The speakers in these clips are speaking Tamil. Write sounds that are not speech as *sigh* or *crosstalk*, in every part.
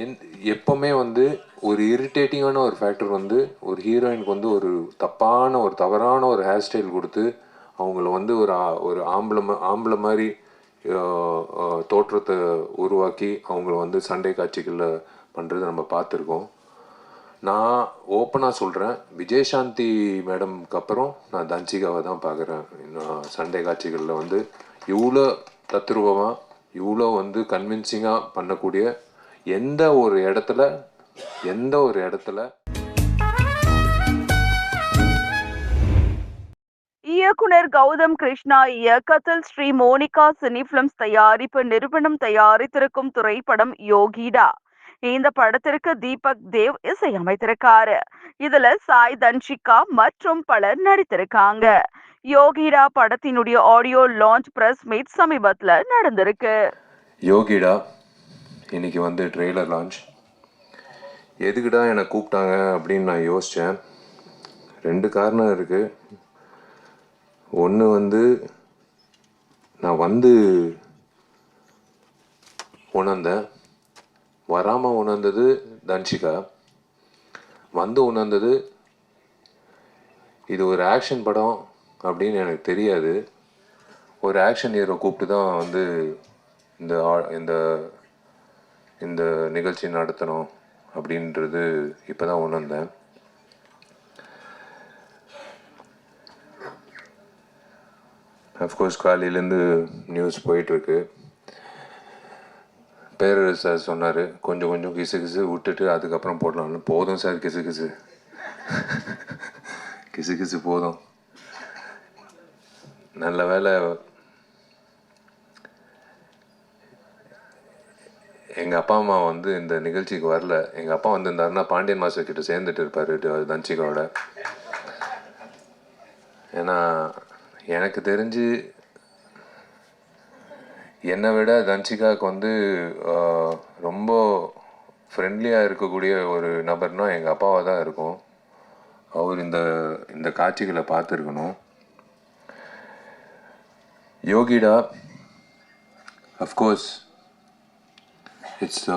என் எப்போவுமே வந்து ஒரு இரிட்டேட்டிங்கான ஒரு ஃபேக்டர் வந்து ஒரு ஹீரோயினுக்கு வந்து ஒரு தப்பான ஒரு தவறான ஒரு ஹேர் ஸ்டைல் கொடுத்து அவங்கள வந்து ஒரு ஒரு ஆம்பளை ஆம்பளை மாதிரி தோற்றத்தை உருவாக்கி அவங்கள வந்து சண்டை காட்சிகளில் பண்ணுறது நம்ம பார்த்துருக்கோம். நான் ஓப்பனாக சொல்கிறேன் விஜயசாந்தி மேடம்க்கு அப்புறம் நான் தன்சிகாவை தான் பார்க்குறேன். நான் சண்டை காட்சிகளில் வந்து இவ்வளோ தத்ரூபமாக இவ்வளோ வந்து கன்வின்சிங்காக பண்ணக்கூடிய எந்த ஒரு இடத்துல எந்த ஒரு இடத்துல. இயக்குனர் கௌதம் கிருஷ்ணா இயக்கத்தில் ஸ்ரீ மோனிகா சினி பிலிம்ஸ் தயாரிப்பு நிறுவனம் தயாரித்திருக்கும் திரைப்படம் யோகிடா. இந்த படத்திற்கு தீபக் தேவ் இசையமைத்திருக்காரு. இதுல சாய் தன்ஷிகா மற்றும் பலர் நடித்திருக்காங்க. யோகிடா படத்தினுடைய ஆடியோ லான்ச் பிரஸ் மீட் சமீபத்துல நடந்திருக்கு. யோகிடா இன்றைக்கி வந்து ட்ரெய்லர் லான்ச் எதுக்குடா என்னை கூப்பிட்டாங்க அப்படின்னு நான் யோசித்தேன் ரெண்டு காரணம் இருக்குது ஒன்று வந்து நான் வந்து உணர்ந்தேன். வராமல் உணர்ந்தது தன்ஷிகா. வந்து உணர்ந்தது இது ஒரு ஆக்ஷன் படம் அப்படின்னு எனக்கு தெரியாது. ஒரு ஆக்ஷன் ஹீரோ கூப்பிட்டு தான் வந்து இந்த ஆ- இந்த இந்த நிகழ்ச்சி நடத்தணும் அப்படின்றது இப்போ தான் உணர்ந்தேன் அஃப்கோர்ஸ் காலையிலேருந்து நியூஸ் போயிட்டுருக்கு. பேரரசு சார் சொன்னார் கொஞ்சம் கொஞ்சம் கிசு கிசு விட்டுட்டு அதுக்கப்புறம் போடலாம்னு போதும் சார் கிசு கிசு. கிசு கிசு போதும். நல்ல வேலை எங்கள் அப்பா அம்மா வந்து இந்த நிகழ்ச்சிக்கு வரல. எங்கள் அப்பா வந்திருந்தாருன்னா பாண்டியன் மாஸ்டர் கிட்ட சேர்ந்துட்டு இருப்பார் தன்சிகாவோட. ஏன்னா எனக்கு தெரிஞ்சு என்னை விட தன்சிகாவுக்கு வந்து ரொம்ப ஃப்ரெண்ட்லியாக இருக்கக்கூடிய ஒரு நபர்னா எங்கள் அப்பாவாக தான் இருக்கும். அவர் இந்த இந்த காட்சிகளை பார்த்துருக்கணும். Yogida of course it's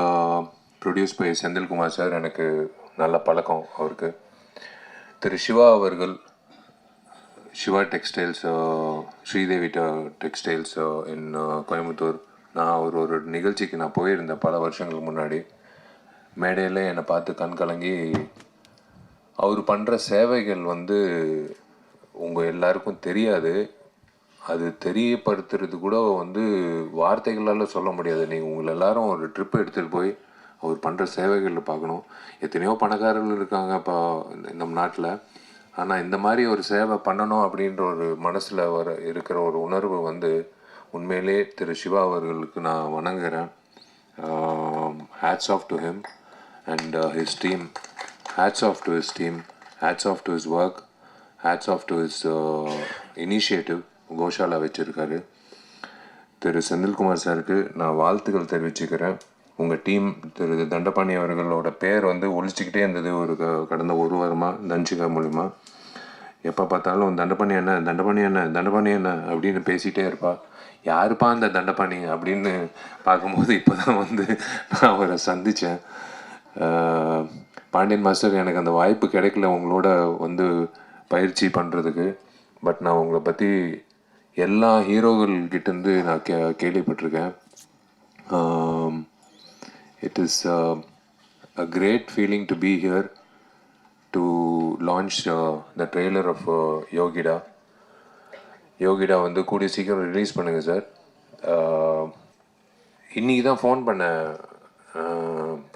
produce by Senthilkumar sir எனக்கு நல்ல பழக்கம் அவருக்கு. திரு சிவா அவர்கள் Siva textiles Sridevi textiles in Coimbatore நான் ஒரு ஒரு நிகழ்ச்சிக்கு நான் போயிருந்தேன் பல வருஷங்களுக்கு முன்னாடி. மேடையில் என்னை பார்த்து கண் கலங்கி அவர் பண்ணுற சேவைகள் வந்து உங்கள் எல்லாருக்கும் தெரியாது. அது தெரியப்படுத்துறது கூட வந்து வார்த்தைகளால் சொல்ல முடியாது. நீங்கள் உங்களை எல்லாரும் ஒரு ட்ரிப் எடுத்துகிட்டு போய் அவர் பண்ணுற சேவைகளில் பார்க்கணும். எத்தனையோ பணக்காரர்கள் இருக்காங்க இப்போ இந்த- நாட்டில். ஆனால் இந்த மாதிரி ஒரு சேவை பண்ணணும் அப்படின்ற ஒரு மனசில் வர இருக்கிற ஒரு உணர்வு வந்து உண்மையிலே திரு சிவா அவர்களுக்கு நான் வணங்குகிறேன் hats off to him and his team hats off to his team hats off to his work hats off to his initiative goshala வச்சுருக்காரு. திரு செந்தில்குமார் சாருக்கு நான் வாழ்த்துக்கள் தெரிவிச்சுக்கிறேன். உங்கள் டீம் திரு தண்டபாணி அவர்களோட பேர் வந்து ஒழிச்சிக்கிட்டே இருந்தது ஒரு கடந்த ஒரு வாரமாக தஞ்சிகா மூலிமா எப்போ பார்த்தாலும் தண்டபாணி என்ன தண்டபாணி என்ன தண்டபாணி என்ன அப்படின்னு பேசிகிட்டே இருப்பா. யாருப்பா அந்த தண்டபாணி அப்படின்னு பார்க்கும்போது இப்போ தான் வந்து நான் அவரை சந்தித்தேன் பாண்டியன் மாஸ்டர் எனக்கு அந்த வாய்ப்பு கிடைக்கல உங்களோட வந்து பயிற்சி பண்ணுறதுக்கு பட் நான் உங்களை பற்றி எல்லா ஹீரோகள்கிட்டேருந்து நான் கே கேள்விப்பட்டிருக்கேன். It is a great feeling to be here to launch the trailer of Yogida Yogida வந்து கூடிய சீக்கிரம் ரிலீஸ் பண்ணுங்கள் சார் இன்றைக்கி தான் ஃபோன் பண்ணேன்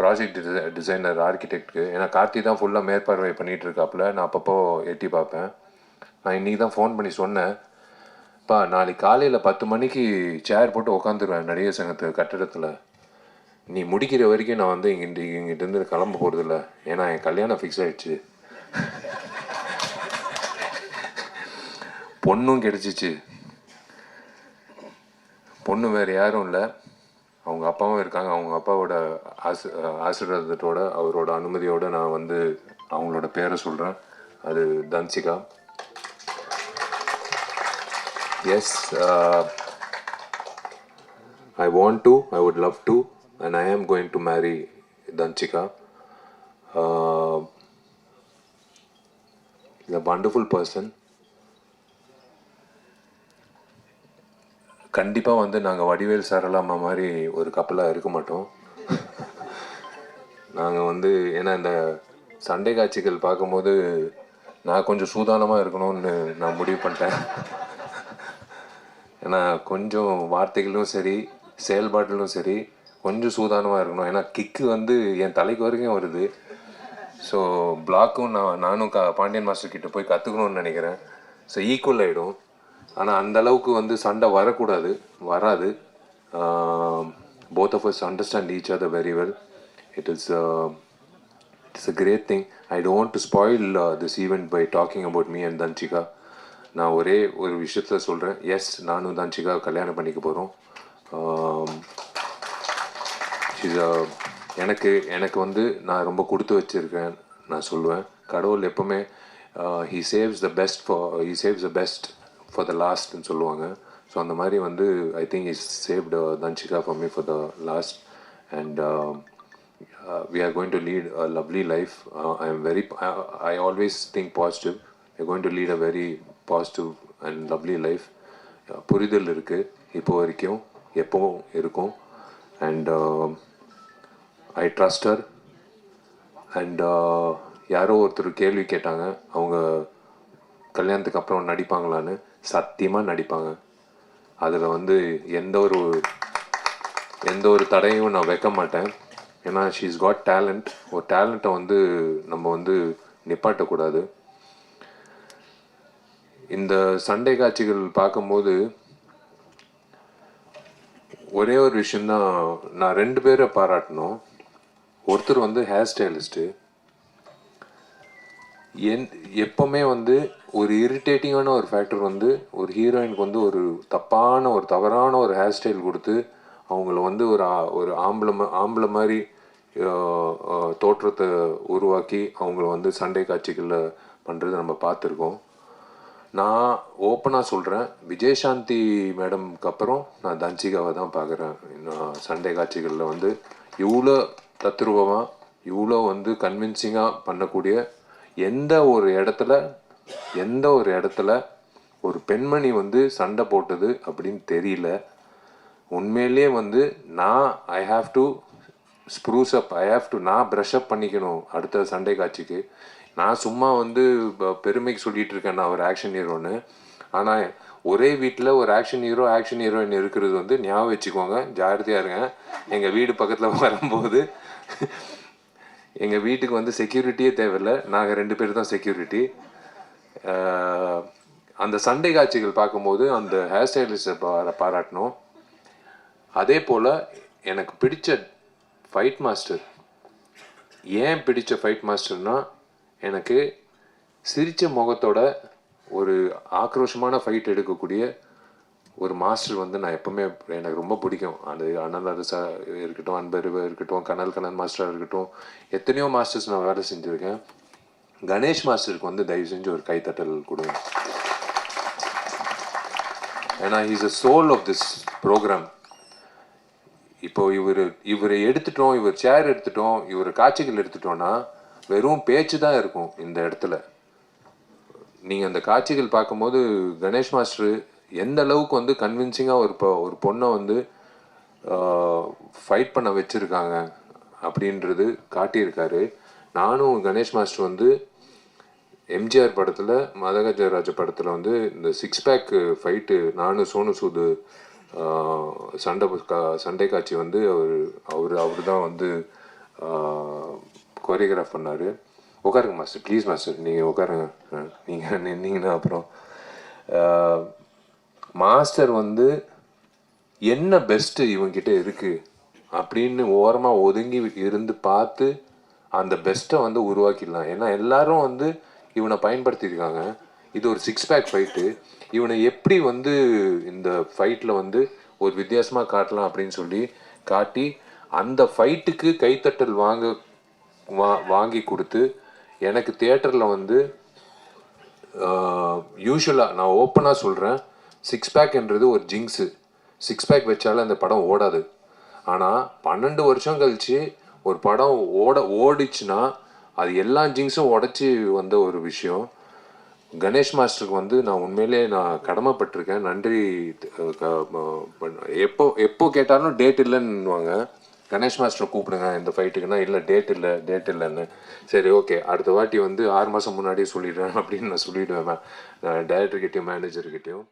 ப்ராஜெக்ட் டிசைனர் ஆர்கிடெக்ட்க்கு ஏன்னா கார்த்தி தான் ஃபுல்லாக மேற்பார்வை பண்ணிகிட்டு இருக்காப்புல. நான் அப்பப்போ எட்டி பார்ப்பேன். நான் இன்னைக்கு தான் ஃபோன் பண்ணி சொன்னேன். பா நாளைக்கு காலையில் பத்து மணிக்கு சேர் போட்டு உக்காந்துருவேன் நடிகர் சங்கத்து கட்டிடத்தில். நீ முடிக்கிற வரைக்கும் நான் வந்து இங்கிட்டு இங்கிட்டேருந்து கிளம்ப போகிறதில்ல ஏன்னா என் கல்யாணம் ஃபிக்ஸ் ஆகிடுச்சு பொண்ணும் கிடச்சிச்சு. பொண்ணு வேறு யாரும் இல்லை. அவங்க அப்பாவும் இருக்காங்க. அவங்க அப்பாவோட ஆசி ஆசீர்வாதத்தோட அவரோட அனுமதியோடு நான் வந்து அவங்களோட பேரை சொல்கிறேன் அது Dhansika. Yes I uh, to, I I love love and I I am going marry marry Uh, is a wonderful person கண்டிப்பாக வந்து நாங்கள் வடிவேல் சாரலாமா மாதிரி ஒரு கப்பலாக இருக்க மாட்டோம். *laughs* நாங்கள் வந்து ஏன்னா இந்த சண்டை காட்சிகள் பார்க்கும்போது நான் கொஞ்சம் சூதானமாக இருக்கணும்னு நான் முடிவு பண்ணிட்டேன். ஏன்னா கொஞ்சம் வார்த்தைகளும் சரி செயல்பாட்டிலும் சரி கொஞ்சம் சூதானமாக இருக்கணும். ஏன்னா கிக்கு வந்து என் தலைக்கு வரைக்கும் வருது. ஸோ பிளாக்கும் நான் நானும் க பாண்டியன் மாஸ்டர் கிட்ட போய் கற்றுக்கணும்னு நினைக்கிறேன். ஸோ ஈக்குவல் ஆகிடும் ஆனால் அந்த அளவுக்கு வந்து சண்டை வரக்கூடாது. வராது. Both of us understand each the very well it is it's a great thing I don't to spoil this event by talking about me and Dhansika நான் ஒரே ஒரு விஷயத்தில் சொல்கிறேன் எஸ் நானும் தன்சிகா கல்யாணம் பண்ணிக்க போகிறோம் எனக்கு எனக்கு வந்து நான் ரொம்ப கொடுத்து வச்சுருக்கேன். நான் சொல்லுவேன். கடவுள் எப்பவுமே he saves the best for he saves the best for the லாஸ்ட்னு சொல்லுவாங்க. ஸோ அந்த மாதிரி வந்து I think is saved Dhansika for me for the last and we are going to lead a lovely life. Uh, I am very, I, I always think positive. We are going to lead a very positive and lovely life புரிதல் இருக்குது இப்போ வரைக்கும் எப்போவும் இருக்கும். அண்ட் ஐ ட்ரஸ்டர் அண்ட் யாரோ ஒருத்தர் கேள்வி கேட்டாங்க. அவங்க கல்யாணத்துக்கு அப்புறம் நடிப்பாங்களான்னு சத்தியமாக நடிப்பாங்க. அதில் வந்து எந்த ஒரு எந்த ஒரு தடையும் நான் வைக்க மாட்டேன். ஏன்னா ஷீஸ் காட் டேலண்ட் ஒரு டேலண்ட்டை வந்து நம்ம வந்து நிப்பாட்டக்கூடாது. இந்த சண்டை காட்சிகள் பார்க்கும்போது ஒரே ஒரு விஷயந்தான் நான் ரெண்டு பேரை பாராட்டணும். ஒருத்தர் வந்து ஹேர் ஸ்டைலிஸ்ட்டு என் எப்பவுமே வந்து ஒரு இரிட்டேட்டிங்கான ஒரு ஃபேக்டர் வந்து ஒரு ஹீரோயினுக்கு வந்து ஒரு தப்பான ஒரு தவறான ஒரு ஹேர் ஸ்டைல் கொடுத்து அவங்கள வந்து ஒரு ஒரு ஆம்பளை ஆம்பளை மாதிரி தோற்றத்தை உருவாக்கி அவங்கள வந்து சண்டை காட்சிகளில் பண்ணுறது நம்ம பார்த்துருக்கோம். நான் ஓப்பனாக சொல்கிறேன் விஜயசாந்தி மேடம்க்கு அப்புறம் நான் தன்சிகாவை தான் பார்க்குறேன். நான் சண்டை காட்சிகளில் வந்து இவ்வளோ தத்ரூபமாக இவ்வளோ வந்து கன்வின்சிங்காக பண்ணக்கூடிய எந்த ஒரு இடத்துல எந்த ஒரு இடத்துல ஒரு பெண்மணி வந்து சண்டை போட்டது அப்படின்னு தெரியல. உண்மையிலேயே வந்து நான் I have to spruce up I have to நான் ப்ரஷ் அப் பண்ணிக்கணும் அடுத்த சண்டை காட்சிக்கு. நான் சும்மா வந்து ப- பெருமைக்கு சொல்லிட்டு இருக்கேன் நான் ஒரு ஆக்ஷன் ஹீரோன்னு ஆனால் ஒரே வீட்டில் ஒரு ஆக்ஷன் ஹீரோ ஆக்ஷன் ஹீரோயின் இருக்கிறது வந்து ஞாபகம் வச்சுக்கோங்க. ஜாகிரதையாக இருங்க. எங்கள் வீடு பக்கத்தில் *laughs* வரும்போது எங்கள் வீட்டுக்கு வந்து செக்யூரிட்டியே தேவையில்லை. நாங்கள் ரெண்டு பேர் தான் செக்யூரிட்டி அந்த சண்டை காட்சிகள் பார்க்கும்போது அந்த ஹேர் ஸ்டைலிஸ்ட்டை பாராட்டணும். அதே போல் எனக்கு பிடிச்ச ஃபைட் மாஸ்டர் ஏன் பிடிச்ச ஃபைட் மாஸ்டர்னால் எனக்கு சிரித்த முகத்தோட ஒரு ஆக்ரோஷமான ஃபைட் எடுக்கக்கூடிய ஒரு மாஸ்டர் வந்து நான் எப்போவுமே எனக்கு ரொம்ப பிடிக்கும். அது அனல் அரசா இருக்கட்டும் அன்பருவா இருக்கட்டும் கனல் கனல் மாஸ்டராக இருக்கட்டும் எத்தனையோ மாஸ்டர்ஸ் நான் வேலை செஞ்சுருக்கேன். கணேஷ் மாஸ்டருக்கு வந்து தயவு செஞ்சு ஒரு கைத்தட்டல் கொடுங்க. ஏன்னா is a soul of this program இப்போ இவர் இவரை எடுத்துட்டோம் இவர் சேர் எடுத்துட்டோம் இவர் காட்சிகள் எடுத்துட்டோம்னா வெறும் பேச்சு தான் இருக்கும் இந்த இடத்துல. நீங்கள் அந்த காட்சிகள் பார்க்கும்போது கணேஷ் மாஸ்டர் எந்த அளவுக்கு வந்து கன்வின்சிங்காக ஒரு பொ- ஒரு பொண்ணை வந்து ஃபைட் பண்ண வச்சுருக்காங்க அப்படின்றது காட்டியிருக்காரு. நானும் கணேஷ் மாஸ்டர் வந்து எம்ஜிஆர் படத்தில் மதகஜராஜ படத்தில் வந்து இந்த சிக்ஸ் பேக்கு ஃபைட்டு நானும் சோனு சூது சண்டை கா- சண்டை காட்சி வந்து அவர் அவர் அவர் தான் வந்து கொரியோகிராஃப் பண்ணார். உட்காருங்க மாஸ்டர் ப்ளீஸ் மாஸ்டர் நீங்கள் உட்காருங்க. நீங்கள் நின்னீங்கன்னா அப்புறம். மாஸ்டர் வந்து என்ன பெஸ்ட்டு இவங்கிட்ட இருக்குது அப்படின்னு ஓரமாக ஒதுங்கி இருந்து பார்த்து அந்த பெஸ்ட்டை வந்து உருவாக்கிடலாம். ஏன்னா எல்லாரும் வந்து இவனை பயன்படுத்தியிருக்காங்க. இது ஒரு சிக்ஸ் பேக் ஃபைட்டு இவனை எப்படி வந்து இந்த ஃபைட்டில் வந்து ஒரு வித்தியாசமாக காட்டலாம் அப்படின்னு சொல்லி காட்டி அந்த ஃபைட்டுக்கு கைத்தட்டல் வாங்க வா வாங்கி கொடுத்து எனக்கு தேட்டரில் வந்து யூஸ்வலாக நான் ஓப்பனாக சொல்கிறேன் சிக்ஸ் பேக்ன்றது ஒரு ஜிங்ஸு சிக்ஸ் பேக் வச்சாலும் அந்த படம் ஓடாது. ஆனால் பன்னெண்டு வருஷம் கழிச்சு ஒரு படம் ஓட ஓடிச்சுன்னா அது எல்லா ஜிங்ஸும் உடச்சி வந்த ஒரு விஷயம். கணேஷ் மாஸ்டருக்கு வந்து நான் உண்மையிலே நான் கடமைப்பட்டிருக்கேன். நன்றி எப்போ எப்போ கேட்டாலும் டேட் இல்லைன்னுவாங்க. கணேஷ் மாஸ்டர் கூப்பிடுங்க இந்த ஃபைட்டுக்குன்னா இல்லை டேட் இல்லை டேட் இல்லைன்னு. சரி ஓகே அடுத்த வாட்டி வந்து ஆறு மாதம் முன்னாடியே சொல்லிடுறேன் அப்படின்னு நான் சொல்லிடுவேன் டேரக்டர்கிட்டையும் மேனேஜர்கிட்டையும்